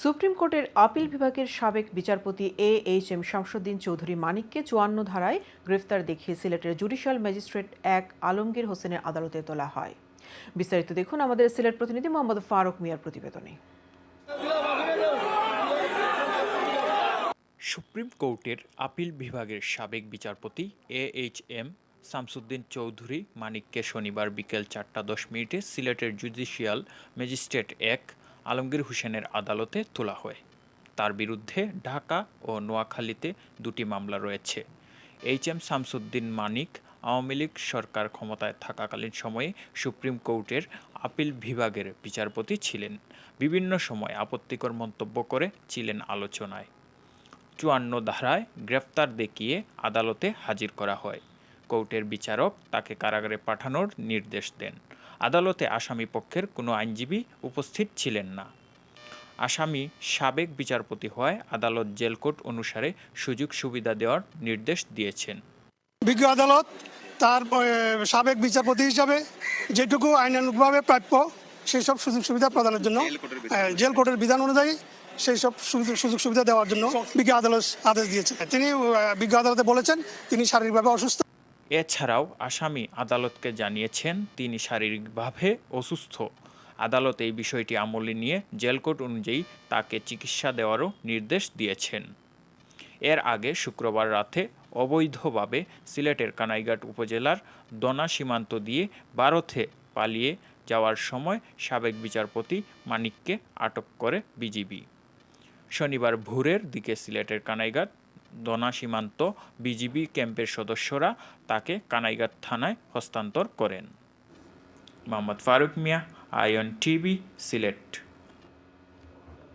Supreme কোর্টের appeal বিভাগের সাবেক বিচারপতি A H M Shamsuddin Chowdhury মানিককে চুয়ান্ন ধারায় গ্রেফতার দেখিয়ে সিলেটের জুডিশিয়াল ম্যাজিস্ট্রেট এক আলমগীর হোসেনের আদালতে তোলা হয়। বিস্তারিত দেখুন আমাদের সিলেট প্রতিনিধি মোহাম্মদ ফারুক মিয়ার প্রতিবেদনে। সুপ্রিম কোর্টের আপিল বিভাগের সাবেক বিচারপতি A H M Shamsuddin Chowdhury মানিককে শনিবার বিকেল চারটা দশ মিনিটে সিলেটের জুডিশিয়াল ম্যাজিস্ট্রেট এক আলমগীর হোসেনের আদালতে তোলা হয়। তার বিরুদ্ধে ঢাকা ও নোয়াখালীতে দুটি মামলা রয়েছে। এইচ এম শামসুদ্দিন মানিক আওয়ামী লীগ সরকার ক্ষমতায় থাকাকালীন সময়ে সুপ্রিম কোর্টের আপিল বিভাগের বিচারপতি ছিলেন। বিভিন্ন সময় আপত্তিকর মন্তব্য করে ছিলেন আলোচনায়। চুয়ান্ন ধারায় গ্রেফতার দেখিয়ে আদালতে হাজির করা হয়। কোর্টের বিচারক তাকে কারাগারে পাঠানোর নির্দেশ দেন। আদালতে আসামি পক্ষের কোনো আইনজীবী উপস্থিত ছিলেন না। আসামি সাবেক বিচারপতি হওয়ায় আদালত জেল কোড অনুসারে সুযোগ সুবিধা দেওয়ার নির্দেশ দিয়েছেন। বিজ্ঞ আদালত তার সাবেক বিচারপতি হিসাবে যেটুকু আইনানুগভাবে প্রাপ্য সেই সব সুযোগ সুবিধা প্রদানের জন্য জেল কোর্টের বিধান অনুযায়ী সেই সব সুযোগ সুযোগ সুবিধা দেওয়ার জন্য বিজ্ঞ আদালত আদেশ দিয়েছেন। তিনি বিজ্ঞ আদালতে বলেছেন তিনি শারীরিকভাবে অসুস্থ। এছাড়াও আসামি আদালতকে জানিয়েছেন, তিনি শারীরিকভাবে অসুস্থ। আদালত এই বিষয়টি আমলে নিয়ে জেল কোড অনুযায়ী তাকে চিকিৎসা দেওয়ারও নির্দেশ দিয়েছেন। এর আগে শুক্রবার রাতে অবৈধভাবে সিলেটের কানাইঘাট উপজেলার দনা সীমান্ত দিয়ে ভারতে পালিয়ে যাওয়ার সময় সাবেক বিচারপতি মানিককে আটক করে বিজিবি। শনিবার ভোরের দিকে সিলেটের কানাইঘাট দনা সীমান্ত বিজিবি ক্যাম্পের সদস্যরা তাকে কানাইঘাট থানায় হস্তান্তর করেন। মোহাম্মদ ফারুক মিয়া আয়ন টিভি, সিলেট।